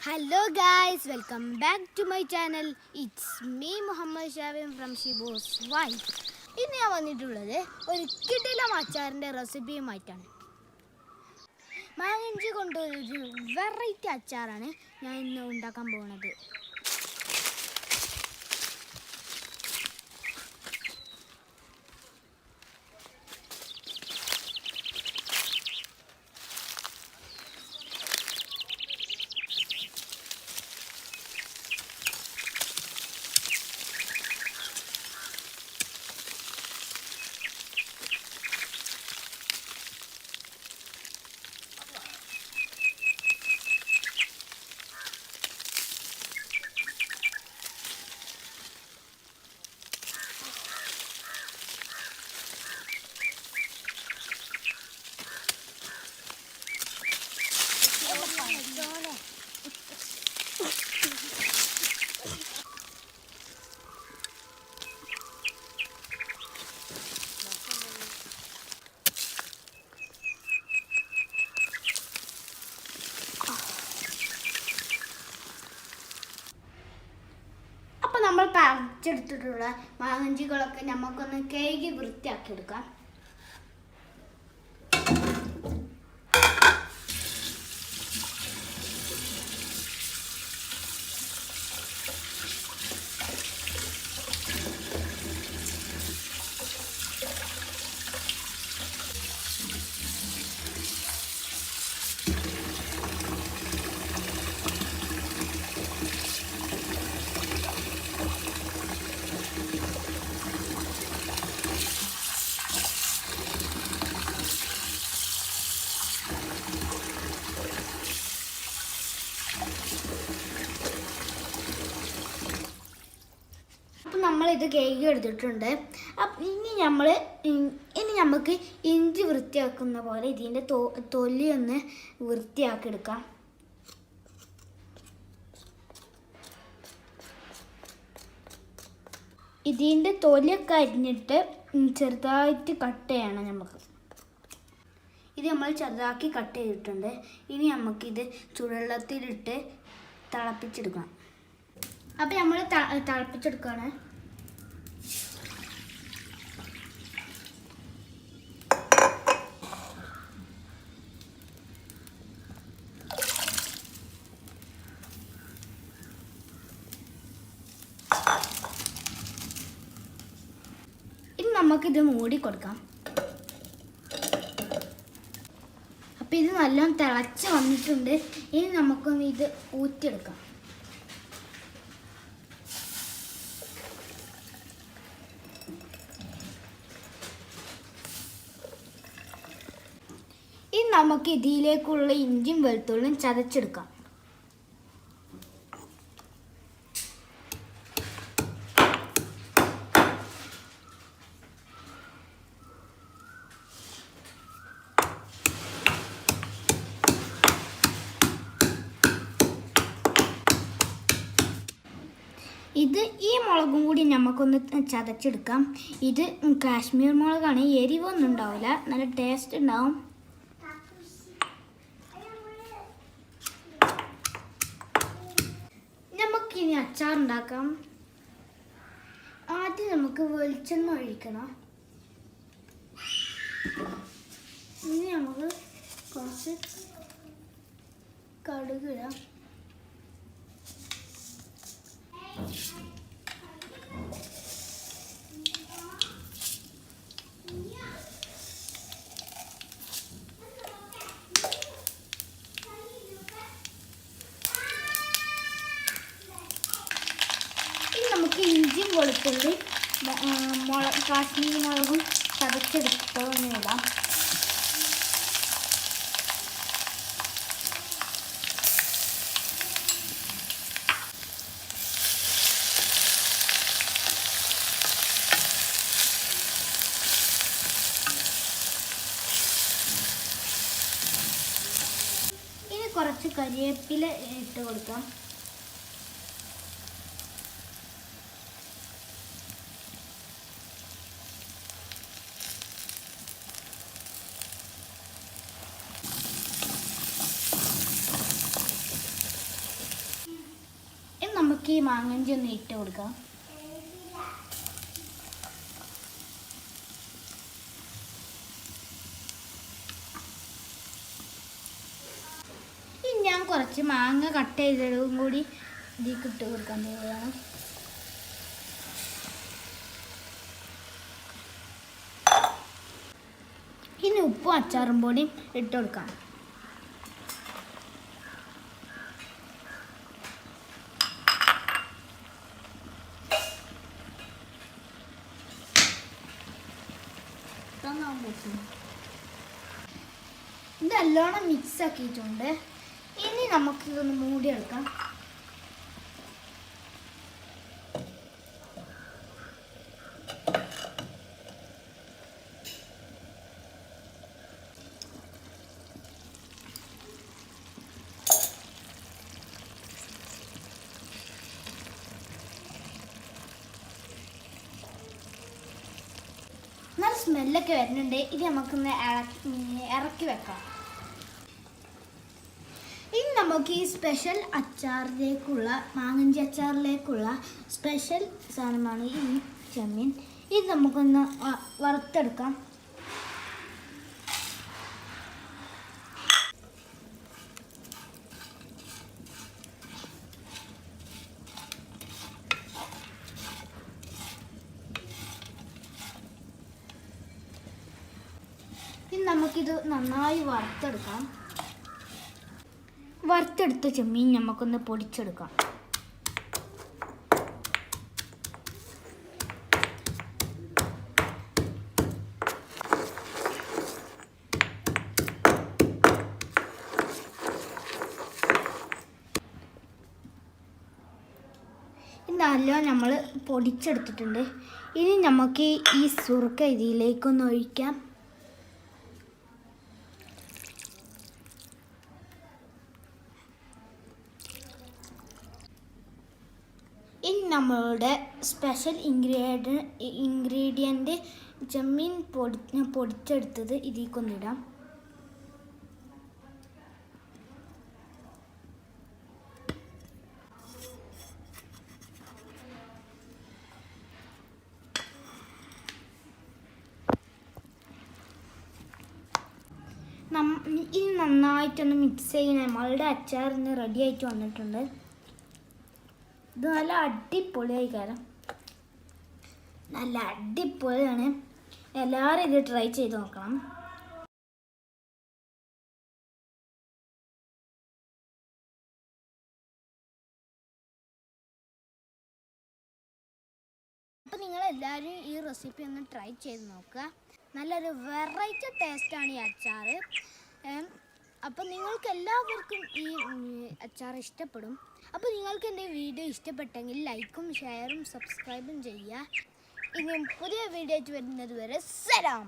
Hello guys welcome back to my channel it's me Muhammad Shavin from Shibo's wife ഇന്ന് ഞാൻ വന്നിട്ടുള്ളത് ഒരു കിടിലം അച്ചാറിന്റെ റെസിപ്പിയുമായിട്ടാണ് മാങ്ങഞ്ചി കൊണ്ടൊരു വെറൈറ്റി അച്ചാറാണ് ഞാൻ ഇന്ന് ഉണ്ടാക്കാൻ പോകുന്നത് അപ്പോൾ നമ്മൾ പറിച്ചെടുത്തിട്ടുള്ള മാങ്ങഞ്ചികളൊക്കെ നമുക്കൊന്ന് കേകി വൃത്തിയാക്കി എടുക്കാം അപ്പം നമ്മളിത് കേക്ക് എടുത്തിട്ടുണ്ട്. അപ്പം ഇനി നമ്മൾ ഇനി നമുക്ക് ഇഞ്ചി വൃത്തിയാക്കുന്ന പോലെ ഇതിന്റെ തോ തൊലി ഒന്ന് വൃത്തിയാക്കി എടുക്കാം ഇതിന്റെ തൊലിയൊക്കെ അരിഞ്ഞിട്ട് ചെറുതായിട്ട് കട്ട് ചെയ്യണം നമുക്ക്. ഇത് നമ്മൾ ചെറുതാക്കി കട്ട് ചെയ്തിട്ടുണ്ട്. ഇനി നമുക്കിത് ചുടുവെള്ളത്തിലിട്ട് തിളപ്പിച്ചെടുക്കണം. അപ്പം നമ്മൾ തിളപ്പിച്ചെടുക്കുകയാണ് ഇനി നമുക്കിത് മൂടി കൊടുക്കാം. അപ്പം ഇത് നല്ലോണം തിളച്ച് വന്നിട്ടുണ്ട്. ഇനി നമുക്കൊന്ന് ഇത് ഊറ്റിയെടുക്കാം. ഇനി നമുക്ക് ഇതിലേക്കുള്ള ഇഞ്ചിയും വെളുത്തുള്ളിയും ചതച്ചെടുക്കാം. ഇത് ഈ മുളകും കൂടി നമുക്കൊന്ന് ചതച്ചെടുക്കാം. ഇത് കാശ്മീർ മുളകാണ്. എരിവൊന്നും ഉണ്ടാവില്ല നല്ല ടേസ്റ്റ് ഉണ്ടാവും. നമുക്കിനി അച്ചാർ ഉണ്ടാക്കാം ആദ്യം നമുക്ക് വെളിച്ചെണ്ണ ഒഴിക്കണം. ഇനി നമുക്ക് കുറച്ച് കടുക് ഇടാം ഇനി നമുക്ക് ഇഞ്ചിയും വെളുത്തുള്ളി മുളക് കാശ്മീരി മുളകും ചതച്ചെടുത്തൊന്ന് ഇടാം ഇനി കുറച്ച് കരിവേപ്പില ഇട്ട് കൊടുക്കാം. നമുക്ക് ഈ മാങ്ങഞ്ചി ഒന്ന് ഇട്ട് കൊടുക്കാം ഇനി ഞാൻ കുറച്ച് മാങ്ങ കട്ട് ചെയ്തതും കൂടി ഇതിലേക്ക് ഇട്ട് കൊടുക്കാൻ പോവുകയാണ്. ഇനി ഉപ്പും അച്ചാറും പൊടിയും ഇട്ട് കൊടുക്കാം. ഇത് നല്ലോണം മിക്സ് ആക്കിയിട്ടുണ്ട്. നമുക്ക് ഇതൊന്ന് മൂടിയെടുക്കാം. നല്ല സ്മെല്ലൊക്കെ വരുന്നുണ്ട്. ഇത് നമുക്കൊന്ന് ഇറക്കി വെക്കാം. നമുക്ക് ഈ സ്പെഷ്യൽ അച്ചാറിലേക്കുള്ള മാങ്ങഞ്ചി അച്ചാറിലേക്കുള്ള സ്പെഷ്യൽ സാധനമാണ് ഈ ചെമ്മീൻ. ഇത് നമുക്കൊന്ന് വറുത്തെടുക്കാം. ഇനി നമുക്കിത് നന്നായി വറുത്തെടുക്കാം. വറുത്തെടുത്ത ചെമ്മീൻ നമുക്കൊന്ന് പൊടിച്ചെടുക്കാം. ഇതെല്ലാം നമ്മൾ പൊടിച്ചെടുത്തിട്ടുണ്ട്. ഇനി നമുക്ക് ഈ സുറുക്ക ഇതിലേക്കൊന്ന് ഒഴിക്കാം. ഇനി നമ്മളുടെ സ്പെഷ്യൽ ഇൻഗ്രീഡിയ ഇൻഗ്രീഡിയന്റ് ചെമ്മീൻ പൊടി പൊടിച്ചെടുത്തത് നം- ഇനി നന്നായിട്ടൊന്ന് മിക്സ് ചെയ്യണം. നമ്മളുടെ അച്ചാറിന് റെഡി ആയിട്ട് വന്നിട്ടുണ്ട്. ഇത് നല്ല അടിപൊളിയായി കാരണം നല്ല അടിപൊളിയാണ്. എല്ലാവരും ഇത് ട്രൈ ചെയ്ത് നോക്കണം. അപ്പോൾ നിങ്ങൾ എല്ലാവരും ഈ റെസിപ്പി ഒന്ന് ട്രൈ ചെയ്ത് നോക്കുക. നല്ലൊരു വെറൈറ്റി ടേസ്റ്റാണ് ഈ അച്ചാർ അപ്പോൾ നിങ്ങൾക്ക് എല്ലാവർക്കും ഈ അച്ചാർ ഇഷ്ടപ്പെടും. അപ്പോൾ നിങ്ങൾക്ക് എന്റെ വീഡിയോ ഇഷ്ടപ്പെട്ടെങ്കിൽ ലൈക്കും ഷെയറും സബ്സ്ക്രൈബും ചെയ്യുക. ഇനിയും പുതിയ വീഡിയോ വരുന്നത് വരെ സലാം.